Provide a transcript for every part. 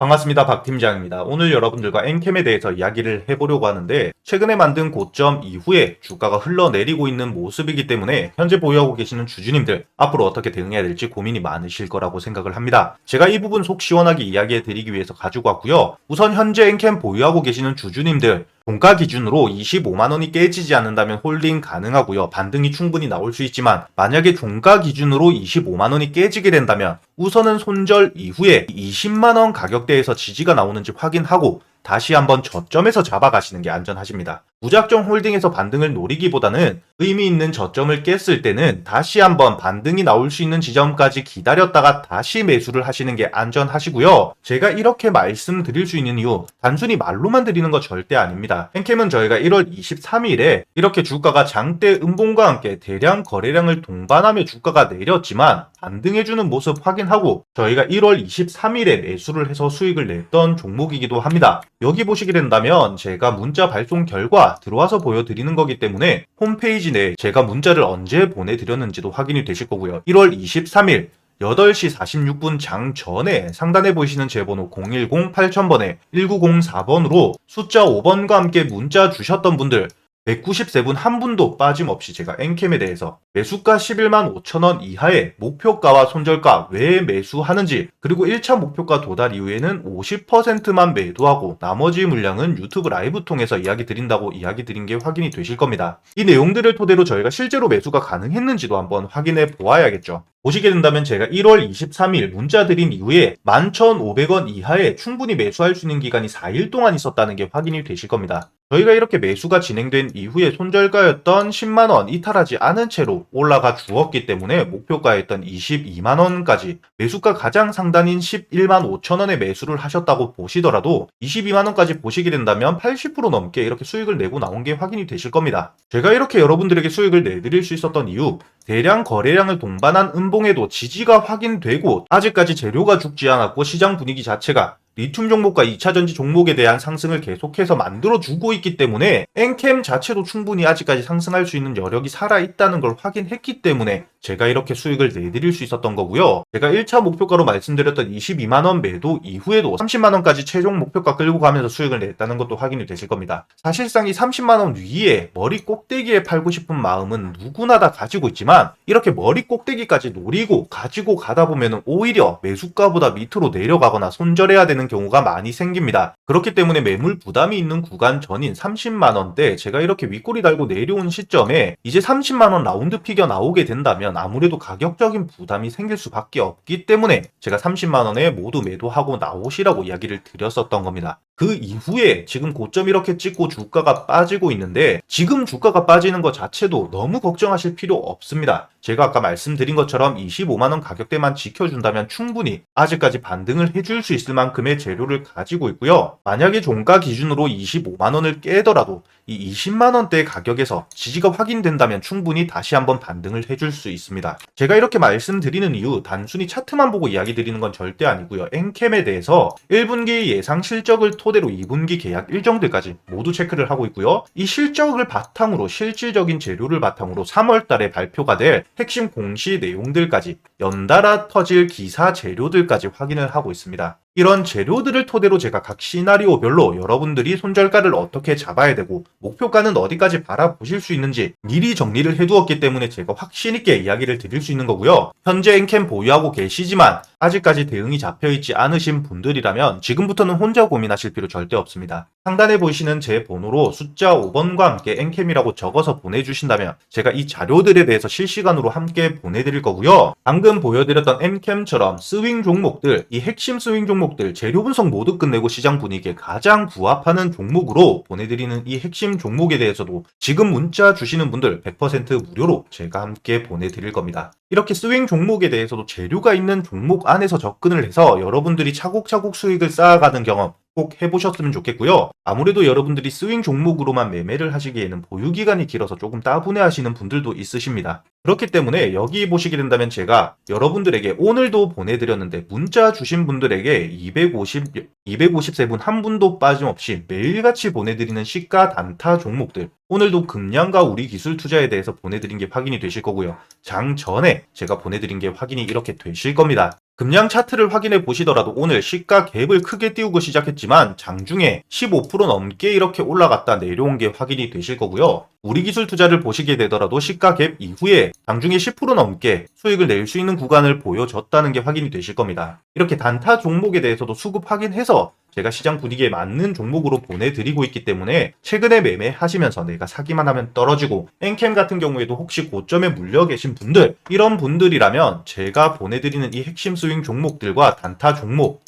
반갑습니다. 박 팀장입니다. 오늘 여러분들과 엔캠에 대해서 이야기를 해보려고 하는데 최근에 만든 고점 이후에 주가가 흘러내리고 있는 모습이기 때문에 현재 보유하고 계시는 주주님들 앞으로 어떻게 대응해야 될지 고민이 많으실 거라고 생각을 합니다. 제가 이 부분 속 시원하게 이야기해 드리기 위해서 가지고 왔고요. 우선 현재 엔캠 보유하고 계시는 주주님들 종가 기준으로 25만 원이 깨지지 않는다면 홀딩 가능하고요. 반등이 충분히 나올 수 있지만 만약에 종가 기준으로 25만 원이 깨지게 된다면 우선은 손절 이후에 20만 원 가격대에서 지지가 나오는지 확인하고 다시 한번 저점에서 잡아가시는 게 안전하십니다. 무작정 홀딩에서 반등을 노리기보다는 의미 있는 저점을 깼을 때는 다시 한번 반등이 나올 수 있는 지점까지 기다렸다가 다시 매수를 하시는 게 안전하시고요. 제가 이렇게 말씀드릴 수 있는 이유 단순히 말로만 드리는 거 절대 아닙니다. 펜캠은 저희가 1월 23일에 이렇게 주가가 장대 음봉과 함께 대량 거래량을 동반하며 주가가 내렸지만 반등해주는 모습 확인하고 저희가 1월 23일에 매수를 해서 수익을 냈던 종목이기도 합니다. 여기 보시게 된다면 제가 문자 발송 결과 들어와서 보여드리는 거기 때문에 홈페이지 내에 제가 문자를 언제 보내드렸는지도 확인이 되실 거고요. 1월 23일 8시 46분 장 전에 상단에 보이시는 제 번호 010-8000번에 1904번으로 숫자 5번과 함께 문자 주셨던 분들 193분 한 분도 빠짐없이 제가 엔캠에 대해서 매수가 11만 5천원 이하의 목표가와 손절가 왜 매수하는지 그리고 1차 목표가 도달 이후에는 50%만 매도하고 나머지 물량은 유튜브 라이브 통해서 이야기 드린다고 이야기 드린 게 확인이 되실 겁니다. 이 내용들을 토대로 저희가 실제로 매수가 가능했는지도 한번 확인해 보아야겠죠. 보시게 된다면 제가 1월 23일 문자 드린 이후에 11,500원 이하에 충분히 매수할 수 있는 기간이 4일 동안 있었다는 게 확인이 되실 겁니다. 저희가 이렇게 매수가 진행된 이후에 손절가였던 10만원 이탈하지 않은 채로 올라가 주었기 때문에 목표가였던 22만원까지 매수가 가장 상단인 11만 5천원에 매수를 하셨다고 보시더라도 22만원까지 보시게 된다면 80% 넘게 이렇게 수익을 내고 나온 게 확인이 되실 겁니다. 제가 이렇게 여러분들에게 수익을 내드릴 수 있었던 이유 대량 거래량을 동반한 음봉 에도 지지가 확인되고 아직까지 재료가 죽지 않았고 시장 분위기 자체가 리튬 종목과 2차 전지 종목에 대한 상승을 계속해서 만들어주고 있기 때문에 엔캠 자체도 충분히 아직까지 상승할 수 있는 여력이 살아있다는 걸 확인했기 때문에 제가 이렇게 수익을 내드릴 수 있었던 거고요. 제가 1차 목표가로 말씀드렸던 22만원 매도 이후에도 30만원까지 최종 목표가 끌고 가면서 수익을 냈다는 것도 확인이 되실 겁니다. 사실상 이 30만원 위에 머리 꼭대기에 팔고 싶은 마음은 누구나 다 가지고 있지만 이렇게 머리 꼭대기까지 노리고 가지고 가다 보면 오히려 매수가보다 밑으로 내려가거나 손절해야 되는 경우가 많이 생깁니다. 그렇기 때문에 매물 부담이 있는 구간 전인 30만원대 제가 이렇게 윗꼬리 달고 내려온 시점에 이제 30만원 라운드 피겨 나오게 된다면 아무래도 가격적인 부담이 생길 수밖에 없기 때문에 제가 30만원에 모두 매도하고 나오시라고 이야기를 드렸었던 겁니다. 그 이후에 지금 고점 이렇게 찍고 주가가 빠지고 있는데 지금 주가가 빠지는 것 자체도 너무 걱정하실 필요 없습니다. 제가 아까 말씀드린 것처럼 25만원 가격대만 지켜준다면 충분히 아직까지 반등을 해줄 수 있을 만큼 의 재료를 가지고 있고요. 만약에 종가 기준으로 25만 원을 깨더라도 이 20만 원대 가격에서 지지가 확인된다면 충분히 다시 한번 반등을 해줄 수 있습니다. 제가 이렇게 말씀드리는 이유 단순히 차트만 보고 이야기 드리는 건 절대 아니고요. 엔캠에 대해서 1분기 예상 실적을 토대로 2분기 계약 일정들까지 모두 체크를 하고 있고요. 이 실적을 바탕으로 실질적인 재료를 바탕으로 3월 달에 발표가 될 핵심 공시 내용들까지 연달아 터질 기사 재료들까지 확인을 하고 있습니다. 이런 재료들을 토대로 제가 각 시나리오별로 여러분들이 손절가를 어떻게 잡아야 되고 목표가는 어디까지 바라보실 수 있는지 미리 정리를 해두었기 때문에 제가 확신 있게 이야기를 드릴 수 있는 거고요. 현재 엔캠 보유하고 계시지만 아직까지 대응이 잡혀있지 않으신 분들이라면 지금부터는 혼자 고민하실 필요 절대 없습니다. 상단에 보이시는 제 번호로 숫자 5번과 함께 엔캠이라고 적어서 보내주신다면 제가 이 자료들에 대해서 실시간으로 함께 보내드릴 거고요. 방금 보여드렸던 엔캠처럼 스윙 종목들, 이 핵심 스윙 종목들 재료 분석 모두 끝내고 시장 분위기에 가장 부합하는 종목으로 보내드리는 이 핵심 종목에 대해서도 지금 문자 주시는 분들 100% 무료로 제가 함께 보내드릴 겁니다. 이렇게 스윙 종목에 대해서도 재료가 있는 종목 안에서 접근을 해서 여러분들이 차곡차곡 수익을 쌓아가는 경험 꼭 해보셨으면 좋겠고요. 아무래도 여러분들이 스윙 종목으로만 매매를 하시기에는 보유 기간이 길어서 조금 따분해 하시는 분들도 있으십니다. 그렇기 때문에 여기 보시게 된다면 제가 여러분들에게 오늘도 보내드렸는데 문자 주신 분들에게 250, 253분 한 분도 빠짐없이 매일같이 보내드리는 시가 단타 종목들 오늘도 금량과 우리 기술 투자에 대해서 보내드린 게 확인이 되실 거고요. 장 전에 제가 보내드린 게 확인이 이렇게 되실 겁니다. 금량 차트를 확인해 보시더라도 오늘 시가 갭을 크게 띄우고 시작했지만 장중에 15% 넘게 이렇게 올라갔다 내려온 게 확인이 되실 거고요. 우리 기술 투자를 보시게 되더라도 시가 갭 이후에 장중에 10% 넘게 수익을 낼 수 있는 구간을 보여줬다는 게 확인이 되실 겁니다. 이렇게 단타 종목에 대해서도 수급 확인해서 제가 시장 분위기에 맞는 종목으로 보내드리고 있기 때문에 최근에 매매하시면서 내가 사기만 하면 떨어지고 엔캠 같은 경우에도 혹시 고점에 물려 계신 분들 이런 분들이라면 제가 보내드리는 이 핵심 스윙 종목들과 단타 종목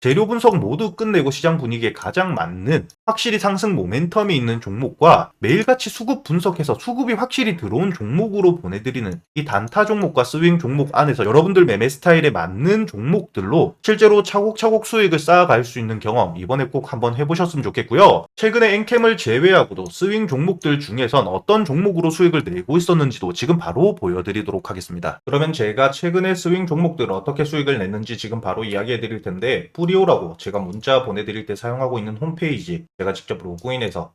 재료 분석 모두 끝내고 시장 분위기에 가장 맞는 확실히 상승 모멘텀이 있는 종목과 매일같이 수급 분석해서 수급이 확실히 들어온 종목으로 보내드리는 이 단타 종목과 스윙 종목 안에서 여러분들 매매 스타일에 맞는 종목들로 실제로 차곡차곡 수익을 쌓아갈 수 있는 경험 이번에 꼭 한번 해보셨으면 좋겠고요. 최근에 엔캠을 제외하고도 스윙 종목들 중에선 어떤 종목으로 수익을 내고 있었는지도 지금 바로 보여드리도록 하겠습니다. 그러면 제가 최근에 스윙 종목들 어떻게 수익을 냈는지 지금 바로 이야기해 드릴 텐데 뿌리 오라고 제가 문자 보내드릴 때 사용하고 있는 홈페이지 제가 직접 로그인해서